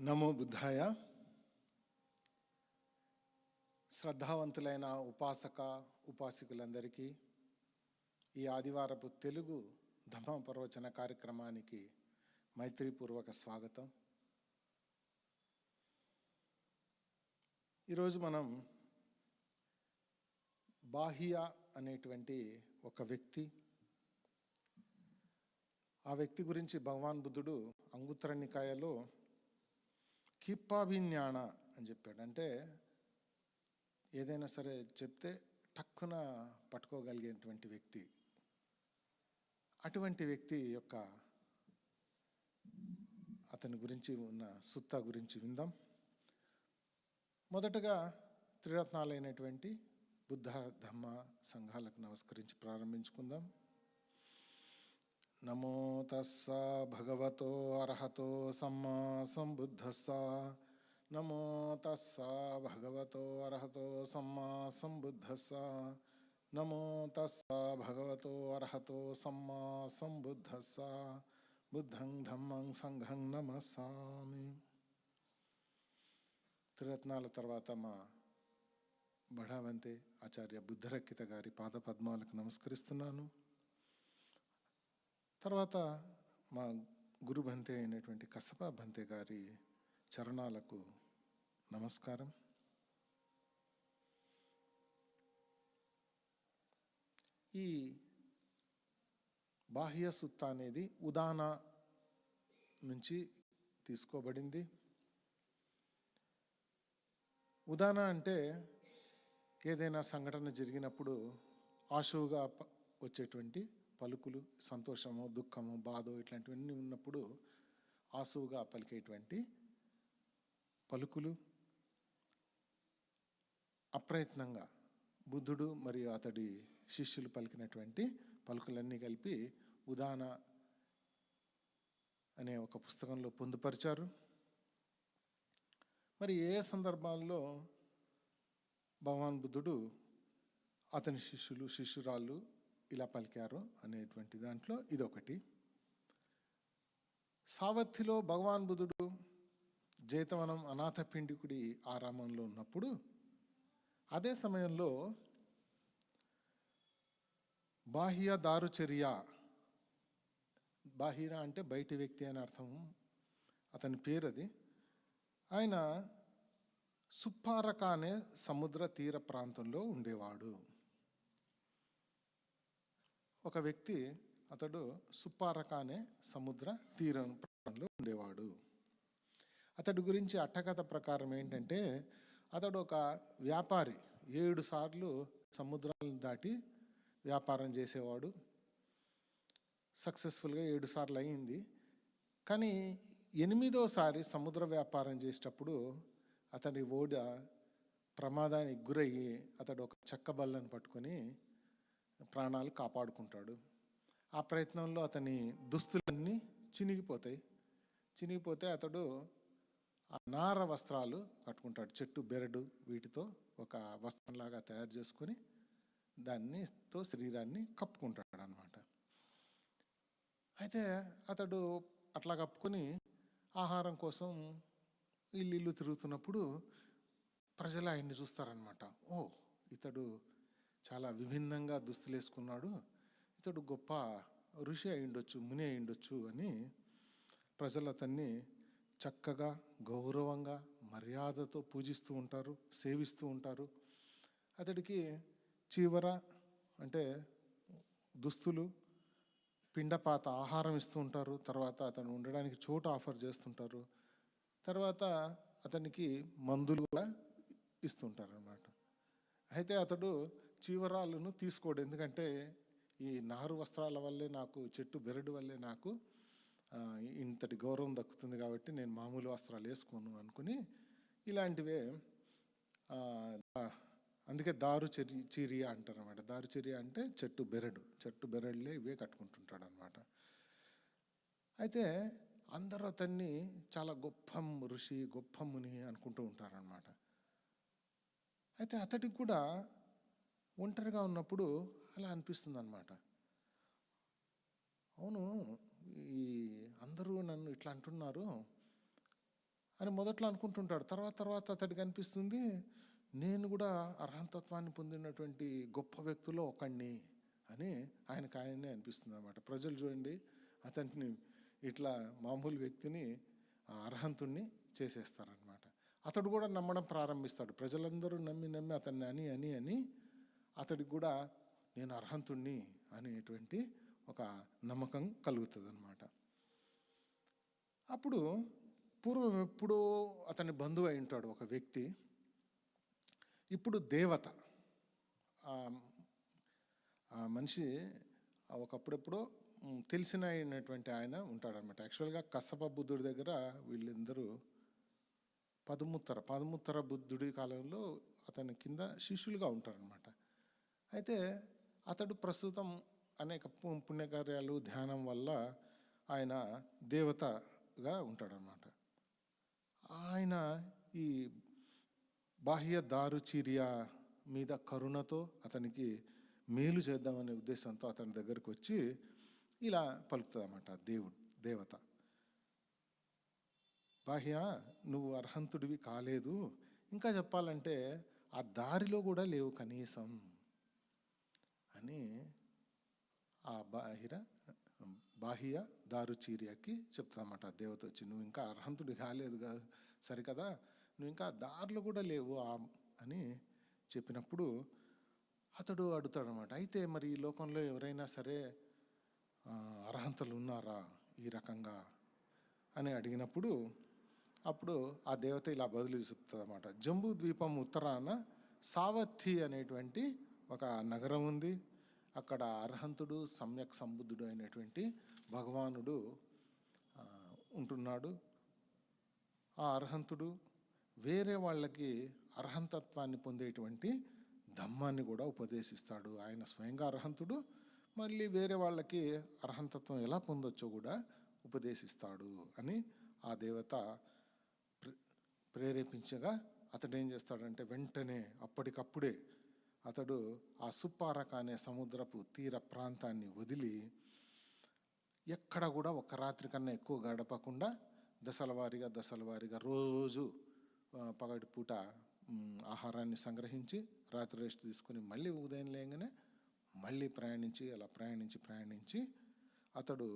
నమో బుద్ధాయ. శ్రద్ధావంతులైన ఉపాసక ఉపాసకులందరికీ ఈ ఆదివారపు తెలుగు ధమ ప్రవచన కార్యక్రమానికి మైత్రీపూర్వక స్వాగతం. ఈరోజు మనం బాహియా అనేటువంటి ఒక వ్యక్తి. ఆ వ్యక్తి గురించి భగవాన్ బుద్ధుడు అంగుత్తర నికాయలో కిప్పాభిజ్ఞాన అని చెప్పాడు. అంటే ఏదైనా సరే చెప్తే టక్కున పట్టుకోగలిగేటువంటి వ్యక్తి అటువంటి వ్యక్తి యొక్క అతని గురించి ఉన్న సుత్తా గురించి విందాం. మొదటగా త్రిరత్నాలైనటువంటి బుద్ధ ధమ్మ సంఘాలకు నమస్కరించి ప్రారంభించుకుందాం. నమో తస్స భగవతో అర్హతో సమ్మా సంబుద్ధస్స నమో తస్స భగవతో అర్హతో సమ్మా సంబుద్ధస్స నమో తస్స భగవతో అర్హతో సమ్మా సంబుద్ధస్స బుద్ధం ధమ్మం సంఘం నమస్సామి త్రిరత్నాల తర్వాత మా బడావంతే ఆచార్య బుద్ధరక్కిత గారి పాద పద్మాలకు నమస్కరిస్తున్నాను తర్వాత మా గురు భంతే అయినటువంటి కసప బంతే గారి చరణాలకు నమస్కారం. ఈ బాహ్య సుత్త అనేది ఉదాన నుంచి తీసుకోబడింది. ఉదాన అంటే ఏదైనా సంఘటన జరిగినప్పుడు ఆశువుగా వచ్చేటువంటి పలుకులు సంతోషము దుఃఖము బాధ ఇట్లాంటివన్నీ ఉన్నప్పుడు ఆసువుగా పలికేటువంటి పలుకులు అప్రయత్నంగా బుద్ధుడు మరియు అతడి శిష్యులు పలికినటువంటి పలుకులన్నీ కలిపి ఉదాన అనే ఒక పుస్తకంలో పొందుపరిచారు. మరి ఏ సందర్భాల్లో భగవాన్ బుద్ధుడు అతని శిష్యులు శిష్యురాళ్ళు ఇలా పలికారు అనేటువంటి దాంట్లో ఇదొకటి. సావత్తిలో భగవాన్ బుధుడు జైతవనం అనాథ పిండికుడి ఆరామంలో ఉన్నప్పుడు అదే సమయంలో బాహ్య దారుచర్య బాహిర అంటే బయటి వ్యక్తి అని అర్థం అతని పేరు అది ఆయన సుప్పారక అనే సముద్ర తీర ప్రాంతంలో ఉండేవాడు. ఒక వ్యక్తి అతడు సుప్పారక అనే సముద్ర తీరం ప్రాంతంలో ఉండేవాడు. అతడి గురించి అట్టకథ ప్రకారం ఏంటంటే అతడు ఒక వ్యాపారి ఏడు సార్లు సముద్రాలను దాటి వ్యాపారం చేసేవాడు. సక్సెస్ఫుల్గా ఏడు సార్లు అయింది. కానీ ఎనిమిదోసారి సముద్ర వ్యాపారం చేసేటప్పుడు అతని ఓడ ప్రమాదానికి గురయ్యి అతడు ఒక చెక్క బల్లను పట్టుకొని ప్రాణాలు కాపాడుకుంటాడు. ఆ ప్రయత్నంలో అతని దుస్తులన్నీ చినిగిపోతాయి. చినిగిపోతే అతడు ఆ నార వస్త్రాలు కట్టుకుంటాడు. చెట్టు బెరడు వీటితో ఒక వస్త్రంలాగా తయారు చేసుకొని దాన్నితో శరీరాన్ని కప్పుకుంటాడు అనమాట అయితే అతడు అట్లా కప్పుకొని ఆహారం కోసం ఇల్లు ఇల్లు తిరుగుతున్నప్పుడు ప్రజలు ఆయన్ని చూస్తారనమాట ఓ ఇతడు చాలా విభిన్నంగా దుస్తులు వేసుకున్నాడు ఇతడు గొప్ప ఋషి అయిండొచ్చు ముని అయిండొచ్చు అని ప్రజలు అతన్ని చక్కగా గౌరవంగా మర్యాదతో పూజిస్తూ ఉంటారు సేవిస్తూ ఉంటారు. అతడికి చీవర అంటే దుస్తులు పిండపాత ఆహారం ఇస్తూ ఉంటారు. తర్వాత అతను ఉండడానికి చోటు ఆఫర్ చేస్తుంటారు. తర్వాత అతనికి మందులు కూడా ఇస్తుంటారు అన్నమాట అయితే అతడు చీవరాలను తీసుకోడు. ఎందుకంటే ఈ నారు వస్త్రాల వల్లే నాకు చెట్టు బెరడు వల్లే నాకు ఇంతటి గౌరవం దక్కుతుంది కాబట్టి నేను మామూలు వస్త్రాలు వేసుకోను అనుకుని ఇలాంటివే అందుకే దారు చెరి చీరియ అంటారు అనమాట దారు చీరియ అంటే చెట్టు బెరడు. చెట్టు బెరడులే ఇవే కట్టుకుంటుంటాడు అనమాట అయితే అందరూ అతన్ని చాలా గొప్ప ఋషి గొప్ప ముని అనుకుంటూ ఉంటారనమాట అయితే అతడికి కూడా ఒంటరిగా ఉన్నప్పుడు అలా అనిపిస్తుంది అనమాట అవును ఈ అందరూ నన్ను ఇట్లా అంటున్నారు అని మొదట్లో అనుకుంటుంటాడు తర్వాత తర్వాత అతడికి అనిపిస్తుంది నేను కూడా అర్హంతత్వాన్ని పొందినటువంటి గొప్ప వ్యక్తుల్లో ఒకడిని అని ఆయనకు ఆయనే అనిపిస్తుంది అనమాట ప్రజలు చూడండి అతన్ని ఇట్లా మామూలు వ్యక్తిని ఆ అర్హంతుణ్ణి చేసేస్తారనమాట అతడు కూడా నమ్మడం ప్రారంభిస్తాడు. ప్రజలందరూ నమ్మి నమ్మి అతన్ని అని అని అని అతడికి కూడా నేను అర్హంతుణ్ణి అనేటువంటి ఒక నమ్మకం కలుగుతుంది అనమాట అప్పుడు పూర్వం ఎప్పుడో అతని బంధువు అయి ఉంటాడు ఒక వ్యక్తి. ఇప్పుడు దేవత. ఆ- మనిషి ఒకప్పుడెప్పుడో తెలిసిన అయినటువంటి ఆయన ఉంటాడనమాట యాక్చువల్గా కసప బుద్ధుడి దగ్గర వీళ్ళందరూ పదముత్తర పదముత్తర బుద్ధుడి కాలంలో అతని కింద శిష్యులుగా ఉంటారనమాట అయితే అతడు ప్రస్తుతం అనేక పు- పుణ్యకార్యాలు ధ్యానం వల్ల ఆయన దేవతగా ఉంటాడనమాట ఆయన ఈ బాహ్య దారుచీర్య మీద కరుణతో అతనికి మేలు చేద్దామనే ఉద్దేశంతో అతని దగ్గరికి వచ్చి ఇలా పలుకుతుందన్నమాట దేవుడు దేవత. బాహ్య నువ్వు అర్హంతుడివి కాలేదు. ఇంకా చెప్పాలంటే ఆ దారిలో కూడా లేవు కనీసం. అని ఆ బాహిర బాహ్య దారుచీర్యకి చెప్తామట దేవత వచ్చి నువ్వు ఇంకా అర్హంతుడి కాలేదు కదా సరికదా? నువ్వు ఇంకా దారులు కూడా లేవు ఆ- అని చెప్పినప్పుడు అతడు అడుగుతాడనమాట. అయితే మరి ఈ లోకంలో ఎవరైనా సరే అర్హంతలు ఉన్నారా ఈ రకంగా? అని అడిగినప్పుడు అప్పుడు ఆ దేవత ఇలా బదులు చెప్తుంది అనమాట జంబూ ద్వీపం ఉత్తరాన సావత్థి అనేటువంటి ఒక నగరం ఉంది. అక్కడ అర్హంతుడు సమ్యక్ సంబుద్ధుడు అయినటువంటి భగవానుడు ఉంటున్నాడు. ఆ అర్హంతుడు వేరే వాళ్ళకి అర్హంతత్వాన్ని పొందేటువంటి ధమ్మాన్ని కూడా ఉపదేశిస్తాడు. ఆయన స్వయంగా అర్హంతుడు. మళ్ళీ వేరే వాళ్ళకి అర్హంతత్వం ఎలా పొందొచ్చో కూడా ఉపదేశిస్తాడు అని ఆ దేవత ప్రేరేపించగా అతడు ఏం చేస్తాడంటే వెంటనే అప్పటికప్పుడే అతడు ఆ సుప్పారక అనే సముద్రపు తీర ప్రాంతాన్ని వదిలి ఎక్కడ కూడా ఒక రాత్రి కన్నా ఎక్కువ గడపకుండా దశల వారీగా దశల వారీగా రోజు పగటిపూట పగటి పూట ఆహారాన్ని సంగ్రహించి రాత్రి రెస్ట్ తీసుకొని మళ్ళీ ఉదయం లేగానే మళ్ళీ ప్రయాణించి అలా ప్రయాణించి ప్రయాణించి అతడు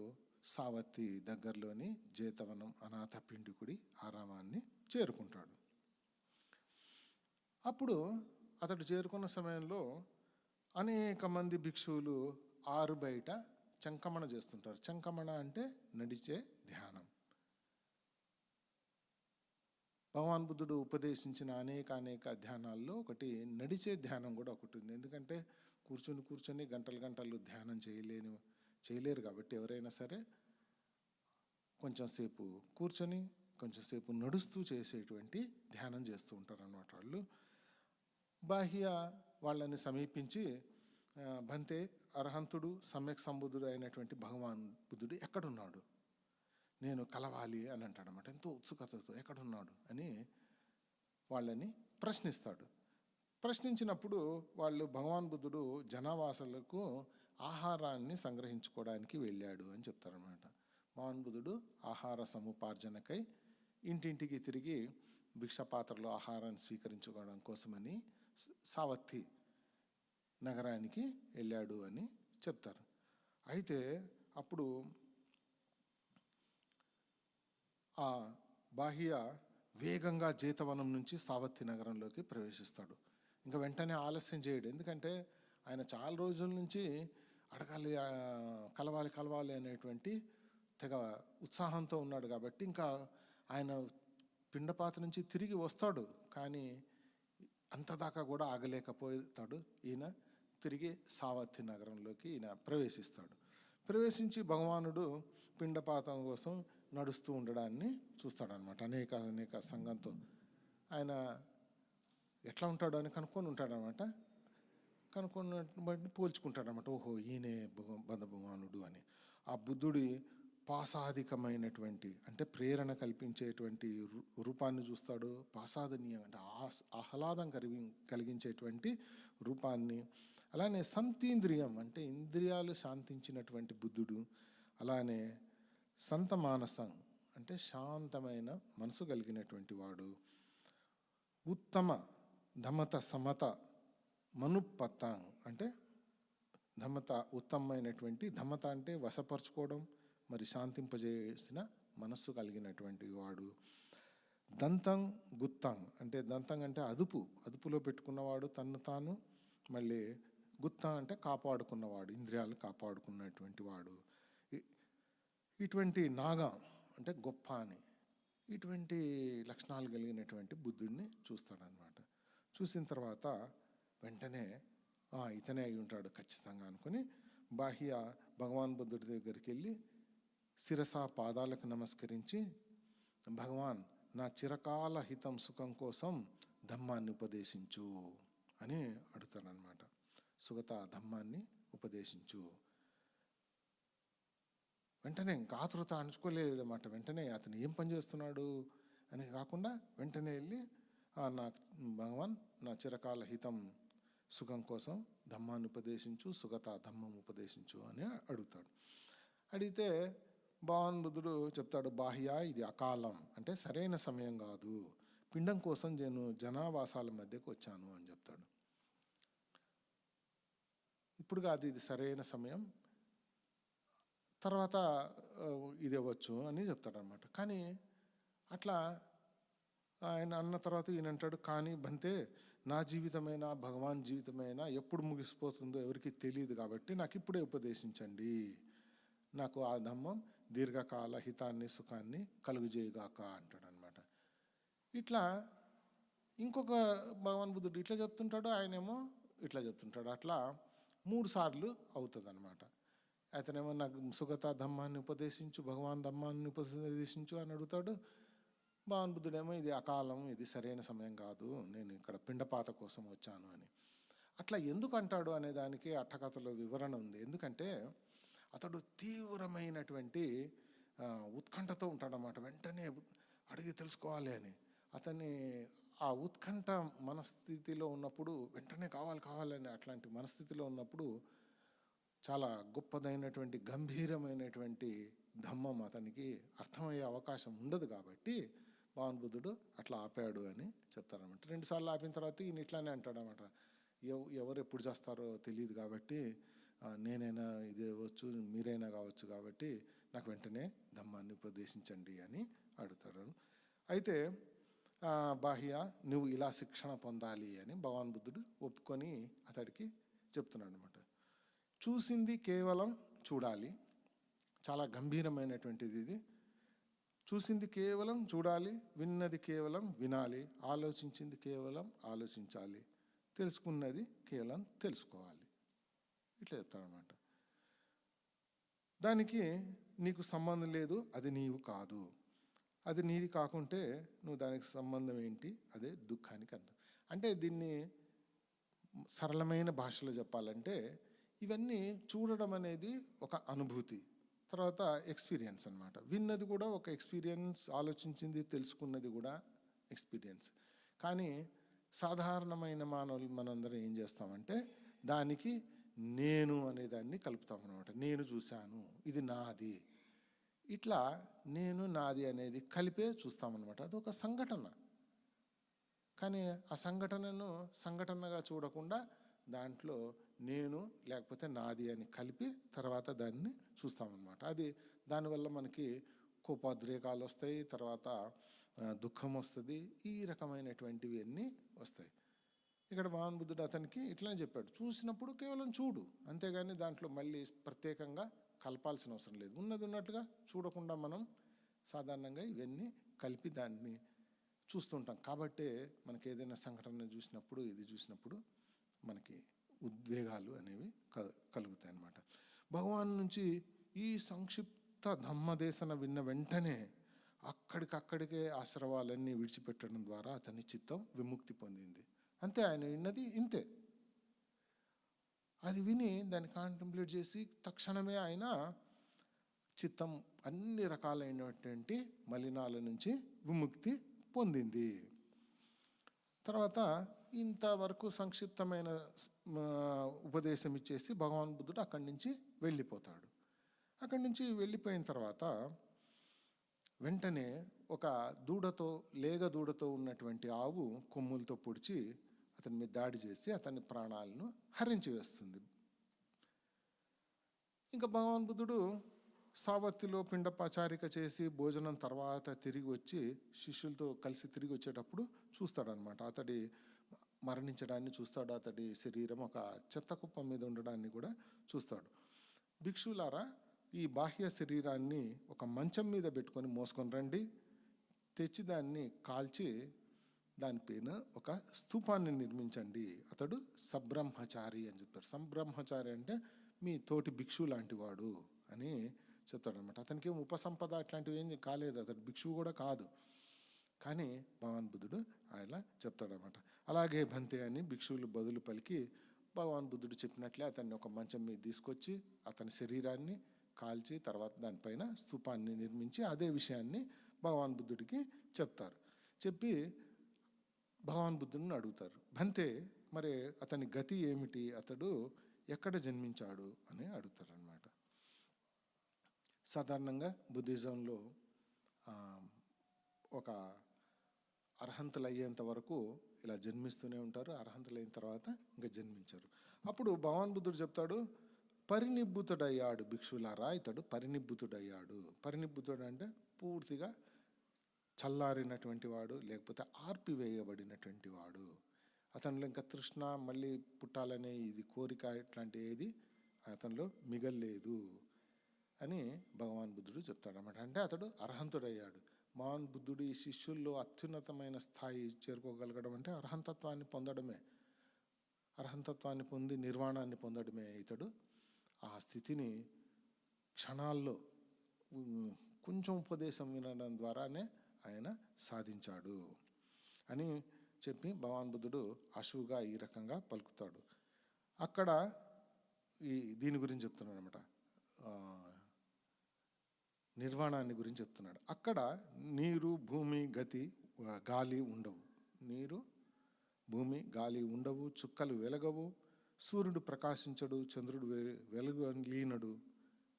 సావత్తి దగ్గరలోని జేతవనం అనాథ పిండికుడి ఆరామాన్ని చేరుకుంటాడు. అప్పుడు అతడు చేరుకున్న సమయంలో అనేక మంది భిక్షువులు ఆరు బయట చంకమణ చేస్తుంటారు. చంకమణ అంటే నడిచే ధ్యానం. భగవాన్ బుద్ధుడు ఉపదేశించిన అనేక అనేక ధ్యానాల్లో ఒకటి నడిచే ధ్యానం కూడా ఒకటి ఉంది. ఎందుకంటే కూర్చొని కూర్చొని గంటలు గంటలు ధ్యానం చేయలేని చేయలేరు కాబట్టి ఎవరైనా సరే కొంచెం సేపు కూర్చొని కొంచెం సేపు నడుస్తూ చేసేటువంటి ధ్యానం చేస్తూ ఉంటారు అన్నమాట వాళ్ళు. బాహ్య వాళ్ళని సమీపించి భంతే బంతే అర్హంతుడు సమ్యక్ సంబుద్ధుడు అయినటువంటి భగవాన్ బుద్ధుడు ఎక్కడున్నాడు? నేను కలవాలి అని అంటాడనమాట ఎంతో ఉత్సుకతతో ఎక్కడున్నాడు అని వాళ్ళని ప్రశ్నిస్తాడు. ప్రశ్నించినప్పుడు వాళ్ళు భగవాన్ బుద్ధుడు జనావాసాలకు ఆహారాన్ని సంగ్రహించుకోవడానికి వెళ్ళాడు అని చెప్తారనమాట భగవాన్ బుద్ధుడు ఆహార సముపార్జనకై ఇంటింటికి తిరిగి భిక్షపాత్రలో ఆహారాన్ని స్వీకరించుకోవడం కోసమని సావత్తి నగరానికి వెళ్ళాడు అని చెప్తారు. అయితే అప్పుడు ఆ బాహ్య వేగంగా జీతవనం నుంచి సావత్తి నగరంలోకి ప్రవేశిస్తాడు. ఇంకా వెంటనే ఆలస్యం చేయడు. ఎందుకంటే ఆయన చాలా రోజుల నుంచి అడగాలి కలవాలి కలవాలి అనేటువంటి తెగ ఉత్సాహంతో ఉన్నాడు కాబట్టి ఇంకా ఆయన పిండపాత నుంచి తిరిగి వస్తాడు కానీ అంతదాకా కూడా ఆగలేకపోతాడు. ఈయన తిరిగి సావత్తి నగరంలోకి ఈయన ప్రవేశిస్తాడు. ప్రవేశించి భగవానుడు పిండపాతం కోసం నడుస్తూ ఉండడాన్ని చూస్తాడనమాట అనేక అనేక సంఘంతో. ఆయన ఎట్లా ఉంటాడు అని కనుక్కొని ఉంటాడనమాట కనుక్కున్న బట్టి పోల్చుకుంటాడనమాట ఓహో ఈయనే బంధ భగవానుడు అని. ఆ బుద్ధుడి పాసాధికమైనటువంటి అంటే ప్రేరణ కల్పించేటువంటి రూ- రూపాన్ని చూస్తాడు పాసాదనీయం అంటే ఆహ్లాదం కలిగి కలిగించేటువంటి రూపాన్ని. అలానే సంతీంద్రియం అంటే ఇంద్రియాలు శాంతించినటువంటి బుద్ధుడు. అలానే సంత మానసం అంటే శాంతమైన మనసు కలిగినటువంటి వాడు. ఉత్తమ ధమత సమత మనుపత్తాంగ్ అంటే ధమత ఉత్తమమైనటువంటి ధమత అంటే వశపరచుకోవడం మరి శాంతింపజేసిన మనస్సు కలిగినటువంటి వాడు. దంతం గుత్తం అంటే దంతం అంటే అదుపు. అదుపులో పెట్టుకున్నవాడు తన్ను తాను మళ్ళీ గుత్త అంటే కాపాడుకున్నవాడు ఇంద్రియాలు కాపాడుకున్నటువంటి వాడు. ఇటువంటి నాగం అంటే గొప్ప అని ఇటువంటి లక్షణాలు కలిగినటువంటి బుద్ధుడిని చూస్తాడనమాట చూసిన తర్వాత వెంటనే ఇతనే అయి ఉంటాడు ఖచ్చితంగా అనుకుని బాహ్య భగవాన్ బుద్ధుడి దగ్గరికి వెళ్ళి శిరస పాదాలకు నమస్కరించి భగవాన్ నా చిరకాల హితం సుఖం కోసం ధమ్మాన్ని ఉపదేశించు అని అడుగుతాడనమాట సుగత ధమ్మాన్ని ఉపదేశించు. వెంటనే ఇంకా ఆతృత అణుచుకోలేదు అన్నమాట వెంటనే అతను ఏం పని చేస్తున్నాడు అని కాకుండా వెంటనే వెళ్ళి నా భగవాన్ నా చిరకాల హితం సుఖం కోసం ధమ్మాన్ని ఉపదేశించు సుగత ధమ్మం ఉపదేశించు అని అడుగుతాడు. అడిగితే భావన్ బుద్ధుడు చెప్తాడు బాహ్య ఇది అకాలం. అంటే సరైన సమయం కాదు. పిండం కోసం నేను జనావాసాల మధ్యకు వచ్చాను అని చెప్తాడు. ఇప్పుడు కాదు ఇది సరైన సమయం. తర్వాత ఇది ఇవ్వచ్చు అని చెప్తాడనమాట కానీ అట్లా ఆయన అన్న తర్వాత ఈయన అంటాడు కానీ బంతే నా జీవితమైనా భగవాన్ జీవితమైనా ఎప్పుడు ముగిసిపోతుందో ఎవరికి తెలియదు కాబట్టి నాకు ఇప్పుడే ఉపదేశించండి. నాకు ఆ ధమ్మం దీర్ఘకాల హితాన్ని సుఖాన్ని కలుగుజేయగాక అంటాడు అనమాట ఇట్లా ఇంకొక భగవాన్ బుద్ధుడు ఇట్లా చెప్తుంటాడు ఆయనేమో ఇట్లా చెప్తుంటాడు. అట్లా మూడు సార్లు అవుతుంది అనమాట అతనేమో నాకు సుగత ధమ్మాన్ని ఉపదేశించు భగవాన్ ధమ్మాన్ని ఉపదేశించు అని అడుగుతాడు. భగవాన్ బుద్ధుడేమో ఇది అకాలం ఇది సరైన సమయం కాదు నేను ఇక్కడ పిండపాత కోసం వచ్చాను అని. అట్లా ఎందుకు అంటాడు అనే దానికి అట్టకథలో వివరణ ఉంది. ఎందుకంటే అతడు తీవ్రమైనటువంటి ఉత్కంఠతో ఉంటాడనమాట వెంటనే అడిగి తెలుసుకోవాలి అని. అతన్ని ఆ ఉత్కంఠ మనస్థితిలో ఉన్నప్పుడు వెంటనే కావాలి కావాలని అట్లాంటి మనస్థితిలో ఉన్నప్పుడు చాలా గొప్పదైనటువంటి గంభీరమైనటువంటి ధమ్మం అతనికి అర్థమయ్యే అవకాశం ఉండదు కాబట్టి భావన్ బుద్ధుడు అట్లా ఆపాడు అని చెప్తారనమాట రెండుసార్లు ఆపిన తర్వాత ఈయన ఇట్లానే అంటాడనమాట ఎవ ఎవరు ఎప్పుడు చేస్తారో తెలియదు కాబట్టి నేనైనా ఇది అవ్వచ్చు మీరైనా కావచ్చు కాబట్టి నాకు వెంటనే ధమ్మాన్ని ఉపదేశించండి అని అడుగుతాడు. అయితే బాహ్య నువ్వు ఇలా శిక్షణ పొందాలి అని భగవాన్ బుద్ధుడు ఒప్పుకొని అతడికి చెప్తున్నాడు అనమాట చూసింది కేవలం చూడాలి. చాలా గంభీరమైనటువంటిది ఇది. చూసింది కేవలం చూడాలి విన్నది కేవలం వినాలి ఆలోచించింది కేవలం ఆలోచించాలి తెలుసుకున్నది కేవలం తెలుసుకోవాలి. ఇట్లా చెప్తాడనమాట దానికి నీకు సంబంధం లేదు అది నీవు కాదు. అది నీది కాకుంటే నువ్వు దానికి సంబంధం ఏంటి? అదే దుఃఖానికి అర్థం. అంటే దీన్ని సరళమైన భాషలో చెప్పాలంటే ఇవన్నీ చూడడం అనేది ఒక అనుభూతి తర్వాత ఎక్స్పీరియన్స్ అన్నమాట. విన్నది కూడా ఒక ఎక్స్పీరియన్స్ ఆలోచించింది తెలుసుకున్నది కూడా ఎక్స్పీరియన్స్. కానీ సాధారణమైన మానవులు మనందరం ఏం చేస్తామంటే దానికి నేను అనే దాన్ని కలుపుతాం అనమాట నేను చూశాను ఇది నాది. ఇట్లా నేను నాది అనేది కలిపే చూస్తామన్నమాట. అది ఒక సంఘటన. కానీ ఆ సంఘటనను సంఘటనగా చూడకుండా దాంట్లో నేను లేకపోతే నాది అని కలిపి తర్వాత దాన్ని చూస్తామన్నమాట. అది దానివల్ల మనకి కోపోద్రేకాలు వస్తాయి తర్వాత దుఃఖం వస్తుంది ఈ రకమైనటువంటివి అన్నీ వస్తాయి. ఇక్కడ మహాన్ బుద్ధుడు అతనికి ఇట్లనే చెప్పాడు చూసినప్పుడు కేవలం చూడు అంతేగాని దాంట్లో మళ్ళీ ప్రత్యేకంగా కలపాల్సిన అవసరం లేదు. ఉన్నది ఉన్నట్టుగా చూడకుండా మనం సాధారణంగా ఇవన్నీ కలిపి దాన్ని చూస్తుంటాం. కాబట్టే మనకి ఏదైనా సంఘటన చూసినప్పుడు ఇది చూసినప్పుడు మనకి ఉద్వేగాలు అనేవి క- కలుగుతాయి అన్నమాట. భగవాన్ నుంచి ఈ సంక్షిప్త ధమ్మదేశన విన్న వెంటనే అక్కడికక్కడికే ఆశ్రవాలన్నీ విడిచిపెట్టడం ద్వారా అతని చిత్తం విముక్తి పొందింది. అంతే ఆయన విన్నది ఇంతే. అది విని దాన్ని కాంటంప్లేట్ చేసి తక్షణమే ఆయన చిత్తం అన్ని రకాలైనటువంటి మలినాల నుంచి విముక్తి పొందింది. తర్వాత ఇంతవరకు సంక్షిప్తమైన ఉపదేశం ఇచ్చేసి భగవాన్ బుద్ధుడు అక్కడి నుంచి వెళ్ళిపోతాడు. అక్కడి నుంచి వెళ్ళిపోయిన తర్వాత వెంటనే ఒక దూడతో లేగ దూడతో ఉన్నటువంటి ఆవు కొమ్ములతో పొడిచి అతని మీద దాడి చేసి అతని ప్రాణాలను హరించి వేస్తుంది ఇంకా భగవాన్ బుద్ధుడు సావత్తిలో పిండపచారిక చేసి భోజనం తర్వాత తిరిగి వచ్చి శిష్యులతో కలిసి తిరిగి వచ్చేటప్పుడు చూస్తాడనమాట అతడి మరణించడాన్ని చూస్తాడు. అతడి శరీరం ఒక చెత్త కుప్ప మీద ఉండడాన్ని కూడా చూస్తాడు. భిక్షులారా ఈ బాహ్య శరీరాన్ని ఒక మంచం మీద పెట్టుకొని మోసుకొని రండి. తెచ్చి దాన్ని కాల్చి దానిపైన ఒక స్థూపాన్ని నిర్మించండి. అతడు సబ్రహ్మచారి అని చెప్తాడు సంబ్రహ్మచారి అంటే మీ తోటి భిక్షు లాంటి వాడు అని చెప్తాడనమాట అతనికి ఏం ఉపసంపద అట్లాంటివి ఏం కాలేదు. అతడు భిక్షువు కూడా కాదు. కానీ భగవాన్ బుద్ధుడు ఆయన చెప్తాడనమాట అలాగే భంతే అని భిక్షువులు బదులు పలికి భగవాన్ బుద్ధుడు చెప్పినట్లే అతన్ని ఒక మంచం మీద తీసుకొచ్చి అతని శరీరాన్ని కాల్చి తర్వాత దానిపైన స్థూపాన్ని నిర్మించి అదే విషయాన్ని భగవాన్ బుద్ధుడికి చెప్తారు. చెప్పి భగవాన్ బుద్ధుడిని అడుగుతారు. భంతే మరి అతని గతి ఏమిటి? అతడు ఎక్కడ జన్మించాడు? అని అడుగుతారనమాట సాధారణంగా బుద్ధిజంలో ఒక అర్హంతలు అయ్యేంత వరకు ఇలా జన్మిస్తూనే ఉంటారు. అర్హంతలు అయిన తర్వాత ఇంకా జన్మించారు. అప్పుడు భగవాన్ బుద్ధుడు చెప్తాడు పరినిబ్బుతుడయ్యాడు భిక్షులారా ఇతడు పరినిబ్బుతుడయ్యాడు పరినిబ్బుతుడు అంటే పూర్తిగా చల్లారినటువంటి వాడు లేకపోతే ఆర్పివేయబడినటువంటి వాడు. అతనిలో ఇంకా తృష్ణ మళ్ళీ పుట్టాలనే ఇది కోరిక ఇట్లాంటి ఏది అతనిలో మిగల్లేదు అని భగవాన్ బుద్ధుడు చెప్తాడనమాట అంటే అతడు అర్హంతుడయ్యాడు. మహాన్ బుద్ధుడు ఈ శిష్యుల్లో అత్యున్నతమైన స్థాయి చేరుకోగలగడం అంటే అర్హంతత్వాన్ని పొందడమే. అర్హంతత్వాన్ని పొంది నిర్వాణాన్ని పొందడమే ఇతడు. ఆ స్థితిని క్షణాల్లో కొంచెం ఉపదేశం వినడం ద్వారానే ఆయన సాధించాడు అని చెప్పి భగవాన్ బుద్ధుడు అశువుగా ఈ రకంగా పలుకుతాడు. అక్కడ ఈ దీని గురించి చెప్తున్నాడు అనమాట నిర్వాణాన్ని గురించి చెప్తున్నాడు. అక్కడ నీరు భూమి గతి గాలి ఉండవు. నీరు భూమి గాలి ఉండవు చుక్కలు వెలగవు సూర్యుడు ప్రకాశించడు చంద్రుడు వెలుగు లీనడు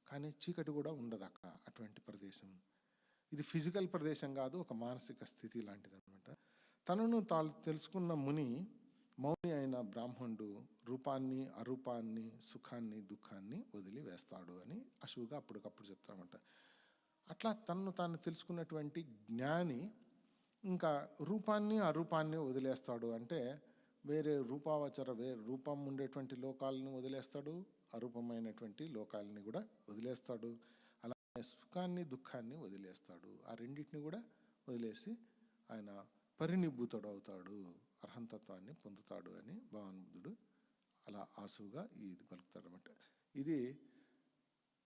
కానీ చీకటి కూడా ఉండదు అక్కడ అటువంటి ప్రదేశం. ఇది ఫిజికల్ ప్రదేశం కాదు ఒక మానసిక స్థితి లాంటిది అనమాట తనను తాను తెలుసుకున్న ముని మౌని అయిన బ్రాహ్మణుడు రూపాన్ని అరూపాన్ని సుఖాన్ని దుఃఖాన్ని వదిలి వేస్తాడు అని అశువుగా అప్పటికప్పుడు చెప్తారన్నమాట. అట్లా తనను తాను తెలుసుకున్నటువంటి జ్ఞాని ఇంకా రూపాన్ని అరూపాన్ని వదిలేస్తాడు అంటే వేరే రూపావచర వేరే రూపం ఉండేటువంటి లోకాలను వదిలేస్తాడు అరూపమైనటువంటి లోకాలని కూడా వదిలేస్తాడు. ఆయన సుఖాన్ని దుఃఖాన్ని వదిలేస్తాడు. ఆ రెండింటిని కూడా వదిలేసి ఆయన పరినిబ్బుతుడు అవుతాడు. అర్హంతత్వాన్ని పొందుతాడు అని భగవానుద్ధుడు అలా ఆసువుగా ఇది పలుకుతాడు అనమాట ఇది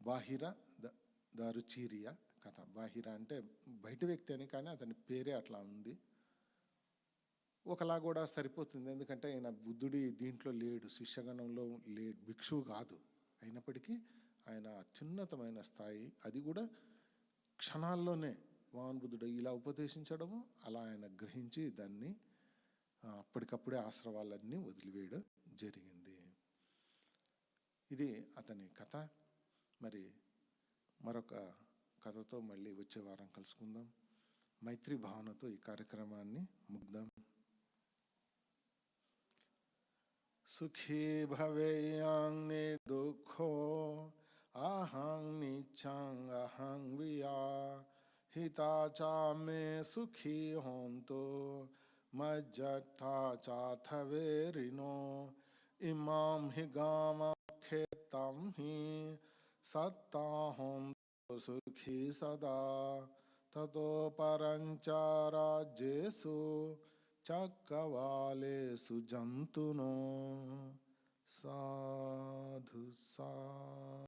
బాహిర ద- దారుచీరియ కథ. బాహిర అంటే బయట వ్యక్తి అని కానీ అతని పేరే అట్లా ఉంది. ఒకలా కూడా సరిపోతుంది. ఎందుకంటే ఆయన బుద్ధుడి దీంట్లో లేడు. శిష్యగణంలో లేడు. భిక్షువు కాదు. అయినప్పటికీ ఆయన అత్యున్నతమైన స్థాయి. అది కూడా క్షణాల్లోనే భగవాన్ బుద్ధుడు ఇలా ఉపదేశించడము అలా ఆయన గ్రహించి దాన్ని అప్పటికప్పుడే ఆశ్రవాలన్నీ వదిలివేయడం జరిగింది. ఇది అతని కథ. మరి మరొక కథతో మళ్ళీ వచ్చే వారం కలుసుకుందాం. మైత్రి భావనతో ఈ కార్యక్రమాన్ని ముగ్దాం. సుఖీ భవేయాంగ్ దుఃఖో अहं निच्छं, अहं विया। हिता चा मे सुखी होन्तु। मज्जट्ठा चाथवे ऋणो इमां हि गामाख्येतां हि सत्ता होन्तु सुखी सदा। ततो परञ्च राज्येषु चक्रवालेषु जन्तुनो। साधु सा